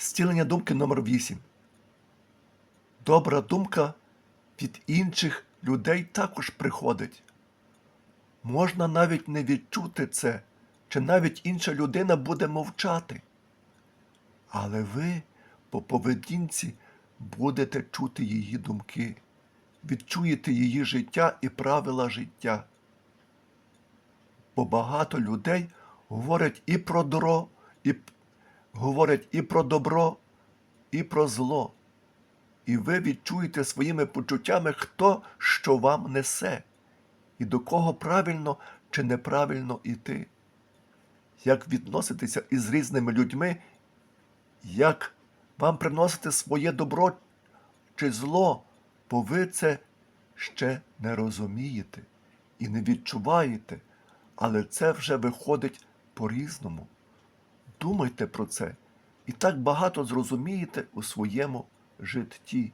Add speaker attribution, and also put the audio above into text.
Speaker 1: Зцілення думки номер 8. Добра думка від інших людей також приходить. Можна навіть не відчути це, чи навіть інша людина буде мовчати. Але ви по поведінці будете чути її думки, відчуєте її життя і правила життя. Бо багато людей говорять і про добро, і говорять і про добро, і про зло. І ви відчуєте своїми почуттями, хто що вам несе, і до кого правильно чи неправильно іти, як відноситися із різними людьми, як вам приносити своє добро чи зло, бо ви це ще не розумієте і не відчуваєте, але це вже виходить по-різному. Думайте про це і так багато зрозумієте у своєму житті.